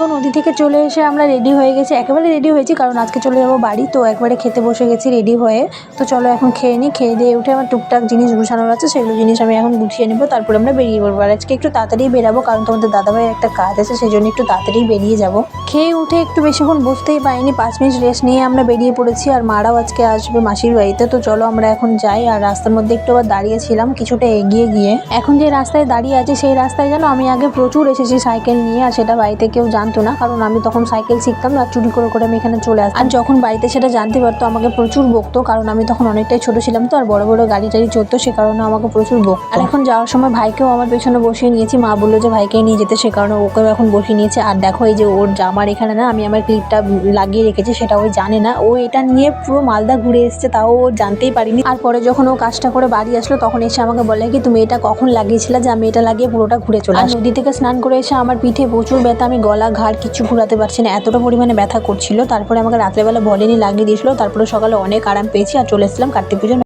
তো নদী থেকে চলে এসে আমরা রেডি হয়ে গেছি। একেবারে রেডি হয়েছি কারণ আজকে চলে যাব বাড়ি। তো একবারে খেতে বসে গেছি রেডি হয়ে। তো চলো এখন খেয়ে নিই। খেয়ে দিয়ে উঠে আমার টুকটাক জিনিস গুছানোর আছে। সেগুলো জিনিস আমি এখন গুছিয়ে নেব। তারপরে আমরা বেরিয়ে পড়ব। আর আজকে একটু তাড়াতাড়ি বেরাবো কারণ তোমাদের দাদাভাইয়ের একটা কাজ আছে সেই জন্য একটু তাড়াতাড়ি বেরিয়ে যাব। খেয়ে উঠে একটু বেশিক্ষণ বসতেই পাইনি পাঁচ মিনিট রেস্ট নিয়ে আমরা বেরিয়ে পড়েছি আর মারাও আজকে আসবে মাসির বাড়িতে। তো চলো আমরা এখন যাই আর রাস্তার মধ্যে একটু আবার দাঁড়িয়েছিলাম কিছুটা এগিয়ে গিয়ে। এখন যে রাস্তায় দাঁড়িয়ে আছে সেই রাস্তায় যেন আমি আগে প্রচুর এসেছি সাইকেল নিয়ে। আর সেটা বাড়িতে কেউ জানতো না কারণ আমি তখন সাইকেল শিখতাম আর চুরি করে করে আমি এখানে চলে আসতাম। আর যখন বাড়িতে সেটা জানতে পারতো আমাকে প্রচুর বকতো কারণ আমি তখন অনেকটাই ছোট ছিলাম তো আর বড় বড় গাড়ি টাড়ি চড়তো সে কারণে আমাকে প্রচুর বকতো। আর এখন যাওয়ার সময় ভাইকেও আমার পেছনে বসিয়ে নিয়েছি মা বলল যে ভাইকে নিয়ে যেতে সে কারণে ওকেও এখন বসিয়ে নিয়েছে। আর দেখো এই যে ওর জামার এখানে না আমি আমার ক্লিপটা লাগিয়ে রেখেছি সেটা ওই জানে না। ও এটা নিয়ে পুরো মালদা ঘুরে এসছে তাও ও জানতেই পারিনি। আর পরে যখন ও কাজটা করে বাড়ি আসলো তখন এসে আমাকে বলে কি তুমি এটা কখন লাগিয়েছিলে যে আমি এটা লাগিয়ে পুরোটা ঘুরে চলে আর নদী থেকে স্নান করে এসে আমার পিঠে প্রচুর ব্যথা আমি গলা ঘাড় কিছু ঘুরাতে পারছি না। এতটা পরিমাণে ব্যথা করছিল। তারপরে আমাকে রাত্রেবেলা বলেনি লাগিয়ে দিয়েছিল। তারপরে সকালে অনেক আরাম পেয়েছি আর চলে এসেছিলাম কার্তিক পুজো